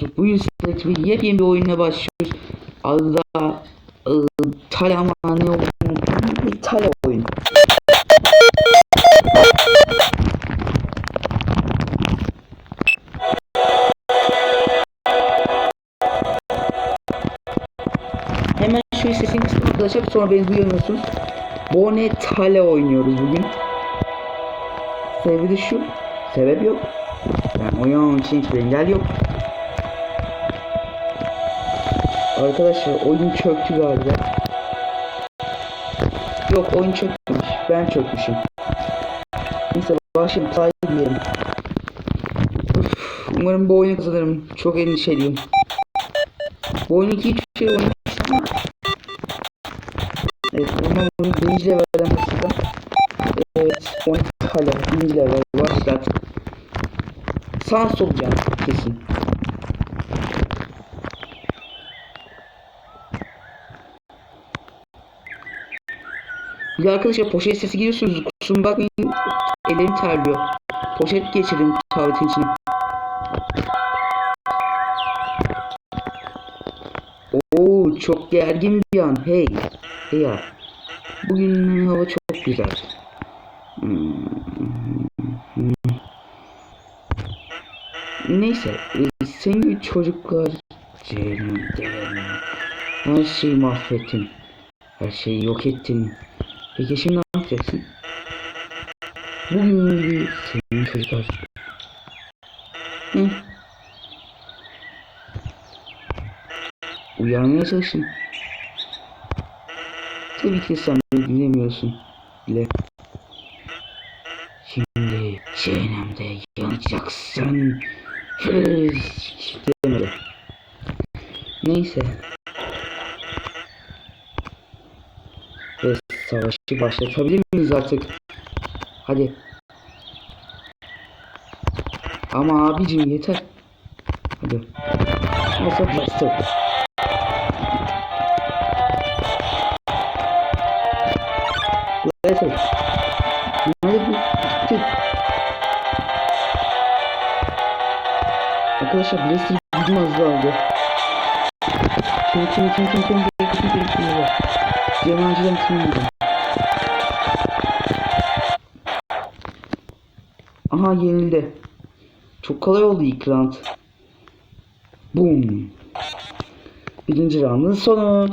Yusuf. Bugün sizlerle bir yepyeni bir oyuna başlıyoruz. Adı da ıı, Talama ne olduğunu Tala oyunu. Hemen şöyle sesini kısın arkadaşlar sonra beni duyamıyorsunuz. Bone Tale oynuyoruz bugün. Sebebi şu. Sebep yok. Yani oyun için hiçbir engel yok. Arkadaşlar oyun çöktü galiba. Yok oyun çökmüş. Ben çökmüşüm. Neyse başım sahibi diyelim. Umarım bu oyunu kazanırım. Çok endişeliyim. Bu oyunu hiçbir şey oynamıştım ama. Evet umarım birinci levelden başlayacağım. Evet 12 hala birinci level başlat. Sağ solacağım kesin. Bir de arkadaşlar poşet sesi giriyorsunuz. Kusuruma bakmayın. Ellerim terliyor. Poşet geçirdim tabletin içine. Oo çok gergin bir an. Hey. Hey ya. Bugün hava çok güzel. Hmm. Neyse. e, Senin çocuklar. Her şeyi mahvettin. Her şeyi yok ettin. Peki şimdi ne yapacaksın? Bugün gibi senin çocuklar. Hı? Uyarmaya çalışın. Tabii ki sen beni dinlemiyorsun bile. Şimdi cehennemde yanacaksın. Demedi. Neyse. Ve savaşı başlatabilir miyiz artık? Hadi. Ama abicim yeter. Hadi. Nasıl bastır? Yeter. Bu. Bitti. Arkadaşlar Blaster az aldı. Kim kim kim kim kim kim kim kim kim yedim? Aha yenildi. Çok kolay oldu ilk round. Boom. Birinci roundun sonu.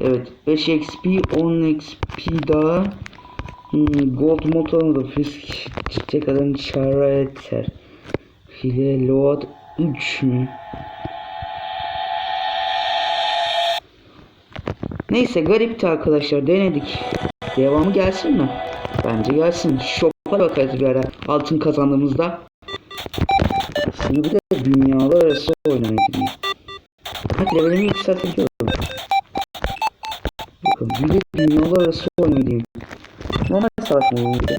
Evet 5 XP 10 XP daha. Hmm, gold motorunu da fisk çiçek adam çara eter. File load 3 mü? Neyse garipti arkadaşlar denedik. Devamı gelsin mi? Bence gelsin. Şopa bakarız bir ara altın kazandığımızda. Şimdi bir de dünyalar arası oynamayı. Hadi levelimi yükseltebiliyorum. Bakın bir de dünyalar arası oynamayı. Normal savaşma oyunu bir de.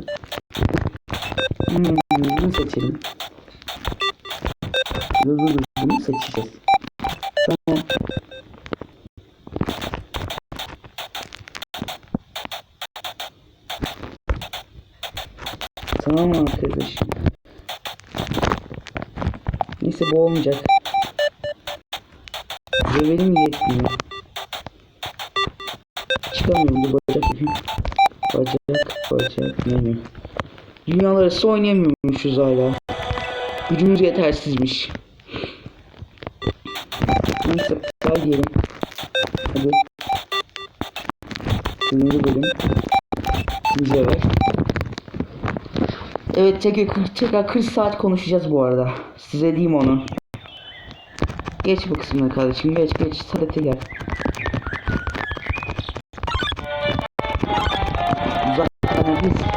Hmm, bunu seçelim. Bunu seçeceğiz. Tamam arkadaşım. Neyse bu olmayacak. Levelim yetmiyor. Çıkamıyorum bu bacak. Bacak, bacak, menü. Dünyalar arası oynayamıyormuşuz hala. Gücümüz yetersizmiş. Neyse say diyelim. Hadi. Birinci bölüm. İkinci level. Evet tekrar, tekrar 40 saat konuşacağız bu arada. Size diyeyim onu. Geç bu kısmına kardeşim geç geç sadete gel. Uzaktan biz.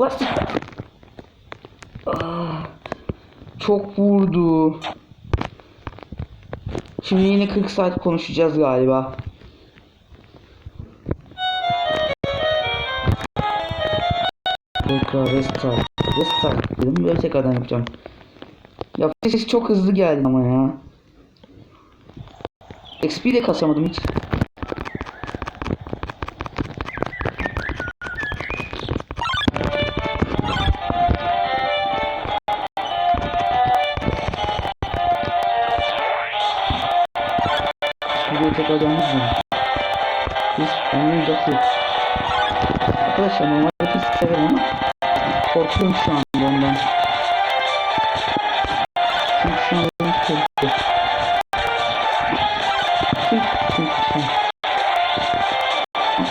Blaster. Ah, çok vurdu. Şimdi yine 40 saat konuşacağız galiba. Tekrar restart. Restart dedim. Böyle tekrardan yapacağım. Ya ses çok hızlı geldi ama ya. XP de kasamadım hiç. Dönmüş mü? Biz onu uzatıyoruz. Arkadaşlar normalde fizik severim ama korkuyorum şu anda ondan. Çünkü şu an benim korkuyor. Çünkü şu an.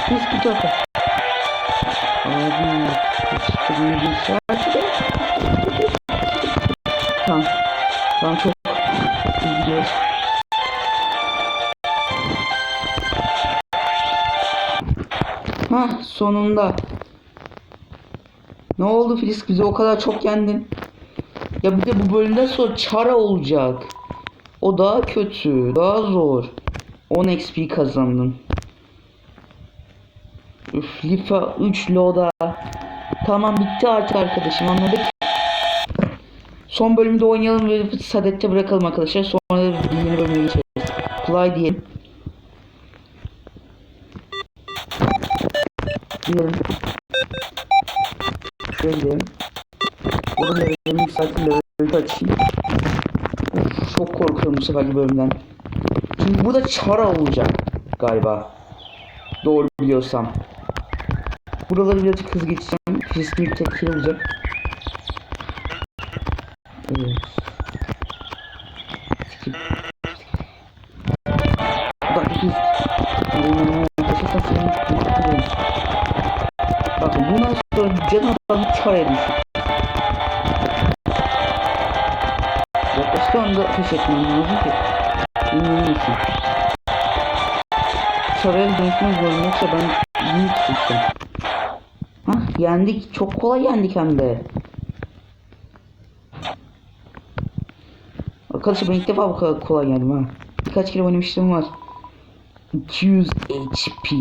Biz bu tarafa. Abi, sıkıntı bir sonunda. Ne oldu Filiz bizi o kadar çok yendin. Ya bir de bu bölümden sonra çara olacak. O daha kötü, daha zor. 10 XP kazandın. Üf, Lifa 3 Loda. Tamam bitti artık arkadaşım anladık. Son bölümde oynayalım ve sadette bırakalım arkadaşlar. Sonra yeni bölüme geçeriz. Play diyelim. Gidelim. Şöyle gidelim. Burada levelimi yükseltip levelimi açayım. Of, çok korkuyorum bu seferki bölümden. Çünkü burada çara olacak galiba. Doğru biliyorsam. Buraları birazcık hız geçeceğim. Bir tek kill olacak. Evet. Yaklaşık anda ateş etmem lazım ki. İnanılmazsın. Çaraya dönüşmez zorunda yoksa ben büyük sıçtım. Hah yendik. Çok kolay yendik hem de. Arkadaşlar ben ilk defa bu kadar kolay yendim ha. Birkaç kere oynamıştım var. 200 HP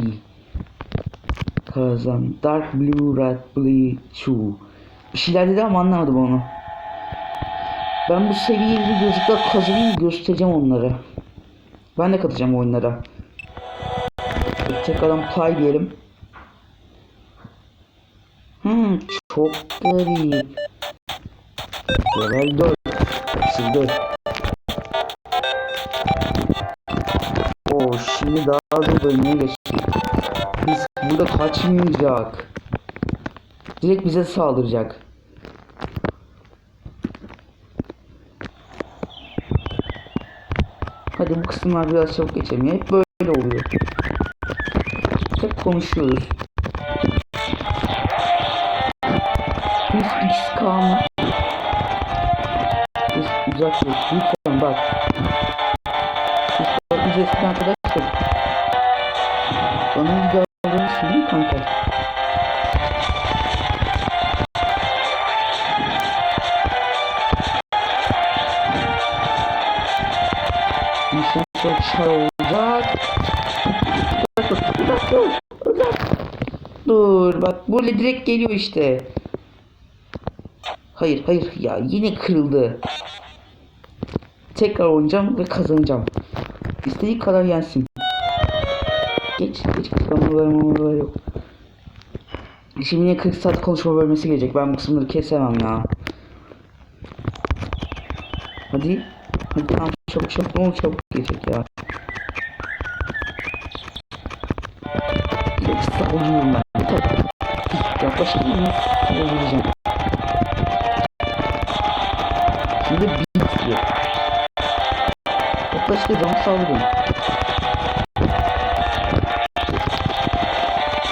kazan. Dark Blue Red Blue 2. Bir şeyler dedi ama anlamadım onu. Ben bu seviyeyi daha kazanayım göstereceğim onlara. Ben de katacağım oyunlara. Tekrardan play diyelim. Hmm, çok garip. Level 4. Eksi 4. Oo, şimdi daha zor bölümeye geçtik. Biz burada kaçmayacak. Direkt bize saldıracak. Hadi bu kısımlar biraz çabuk geçelim. Hep böyle oluyor. Hep konuşuyoruz. Biz XK mı? Biz uzak yok. Lütfen bak. Biz eskiden arkadaşlar. Bana bir davranırsın değil mi kanka? Böyle direkt geliyor işte. Hayır hayır ya yine kırıldı. Tekrar oynayacağım ve kazanacağım. İstediği kadar yensin. Geç geç kısmı vermem yok. Şimdi yine 40 saat konuşma bölmesi gelecek. Ben bu kısımları kesemem ya. Hadi. Hadi tamam çabuk çabuk ne olur gelecek ya. Ekstra oluyorum ben. Yaklaşık mı? Öldüreceğim. Şimdi bir diyor. Yaklaşık cam saldırıyorum.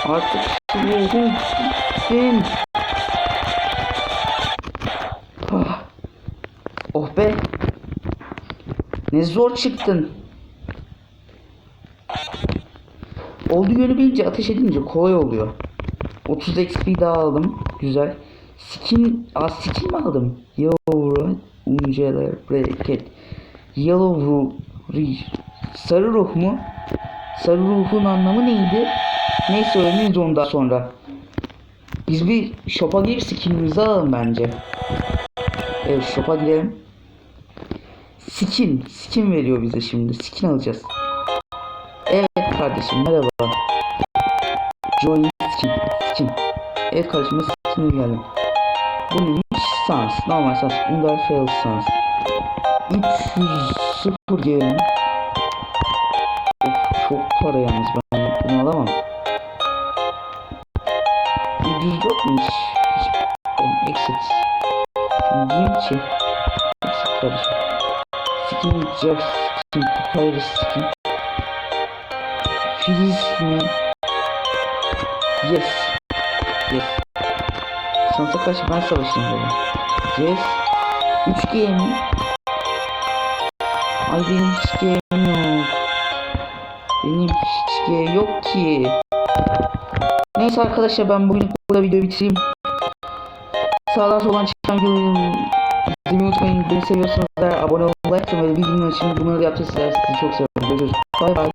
Artık ruhum gitsin. Ah. Oh be. Ne zor çıktın. Olduğu yönü bilince ateş edince kolay oluyor. 30 XP daha aldım. Güzel. Skin, aa skin mi aldım? Yellow Unceler Bracket. Yellow ruh. Sarı ruh mu? Sarı ruhun anlamı neydi? Neyse öğreniriz onu daha sonra. Biz bir shop'a girip skinimizi alalım bence. Evet shop'a girelim. Skin. Skin veriyor bize şimdi. Skin alacağız. Evet kardeşim merhaba. Join skin. Skin. Kardeşim ben skin'e geldim. Bu neymiş? Sans. Normal sans. Under fail sans. 300 sıfır gelin. Of, çok para yalnız ben bunu alamam. Ucuz yok mu hiç? hiç ben exit. Diyeyim. Exit kardeşim. Skin just skin. Hayır skin. Freeze mi? Yes. Yes. Sansa karşı ben savaşayım dedim. Yes. 3G mi? Ay benim hiç G'm yok. Benim hiç G yok ki. Neyse arkadaşlar ben bugün burada videoyu bitireyim. Sağdan soldan çıkan videoyu izlemeyi unutmayın. Beni seviyorsanız da abone olmayı, like atmayı, bildirimleri için bunları da yapacağız. Sizi çok seviyorum. Görüşürüz. Bay bay.